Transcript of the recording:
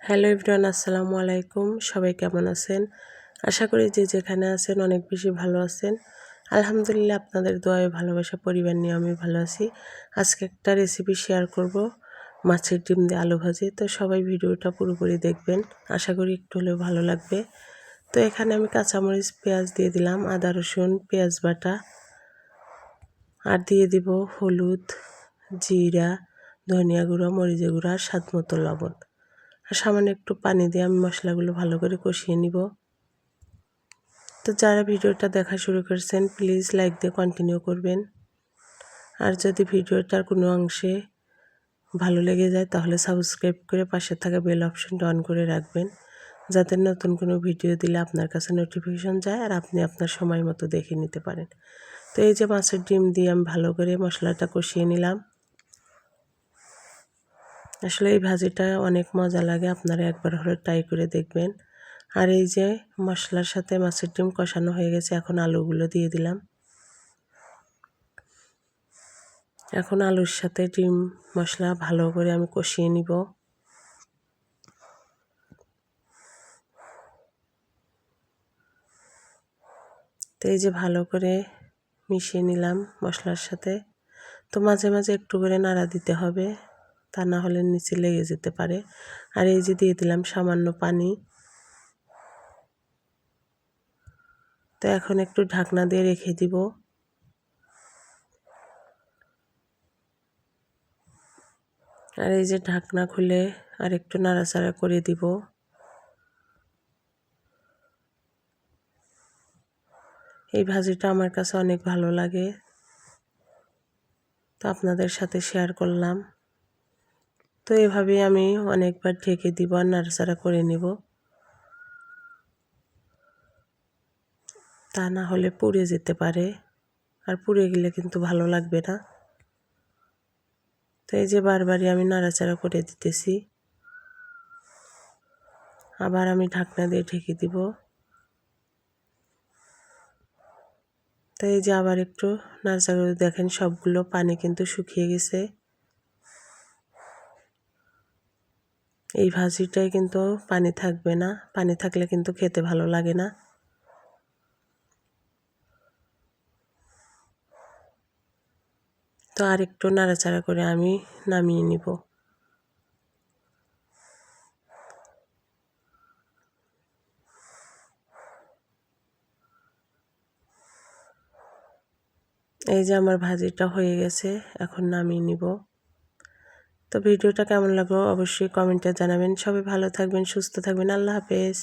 Hello everyone, আসসালামু আলাইকুম। সবাই কেমন আছেন? আশা করি যে যেখানে আছেন অনেক বেশি ভালো আছেন। আলহামদুলিল্লাহ আপনাদের দোয়ায় ভালোবাসা, পরিবার নিয়ে আমি ভালো আছি। আজকে একটা রেসিপি শেয়ার করব, মাছের ডিম দিয়ে আলু ভাজি। তো সবাই ভিডিওটা পুরোপুরি দেখবেন। আশা করি একটু হলেও ভালো লাগবে। তো এখানে আমি কাঁচামরিচ, পেঁয়াজ দিয়ে দিলাম, আদা, রসুন, পেঁয়াজ বাটা। আর দিয়ে দিব হলুদ, জিরা, ধনিয়া গুঁড়ো মরিচে গুঁড়ো আর স্বাদ মতো লবণ। আর সামান্য একটু পানি দিয়ে আমি মশলাগুলো ভালো করে কষিয়ে নিব। তো যারা ভিডিওটা দেখা শুরু করেছেন প্লিজ লাইক দিয়ে কন্টিনিউ করবেন। আর যদি ভিডিওটার কোনো অংশে ভালো লেগে যায়, তাহলে সাবস্ক্রাইব করে পাশে থাকা বেল অপশনটা অন করে রাখবেন। যাতে নতুন কোনো ভিডিও দিলে আপনার কাছে নোটিফিকেশন যায় আর আপনি আপনার সময় মতো দেখে নিতে পারেন। তো এই যে মাছের ডিম দিয়ে আমি ভালো করে মশলাটা কষিয়ে নিলাম। আসলে এই ভাজিটা অনেক মজা লাগে, আপনারা একবার হলে ট্রাই করে দেখবেন। আর এই যে মশলার সাথে মাছের ডিম কষানো হয়ে গেছে, এখন আলুগুলো দিয়ে দিলাম। এখন আলুর সাথে ডিম মশলা ভালো করে আমি কষিয়ে নিব। তো এই যে ভালো করে মিশিয়ে নিলাম মশলার সাথে। তো মাঝে মাঝে একটু করে নাড়া দিতে হবে। তা না হলে নিচে লেগে যেতে পারে। আর এই যে দিয়ে দিলাম সামান্য পানি। তো এখন একটু ঢাকনা দিয়ে রেখে দিব। আর এই যে ঢাকনা খুলে আর একটু নাড়াচাড়া করে দিব। এই ভাজিটা আমার কাছে অনেক ভালো লাগে। তো আপনাদের সাথে শেয়ার করলাম। তো এভাবে আমি অনেকবার ঢেকে দিব আর নাড়াচাড়া করে নেব। তা না হলে পুড়ে যেতে পারে। আর পুড়ে গেলে কিন্তু ভালো লাগবে না। তো এই যে বারবারই আমি নাড়াচাড়া করে দিতেছি। আবার আমি ঢাকনা দিয়ে ঢেকে দিব। তো এই যে আবার একটু নাড়াচাড়া দেখেন সবগুলো পানি কিন্তু শুকিয়ে গেছে। এই ভাজিটাই কিন্তু পানি থাকবে না। পানি থাকলে কিন্তু খেতে ভালো লাগে না। তো আর একটু নাড়াচাড়া করে আমি নামিয়ে নিব। এই যে আমার ভাজিটা হয়ে গেছে, এখন নামিয়ে নিব। তো ভিডিওটা কেমন লাগল অবশ্যই কমেন্টে জানাবেন। সবাই ভালো থাকবেন সুস্থ থাকবেন। আল্লাহ হাফেজ।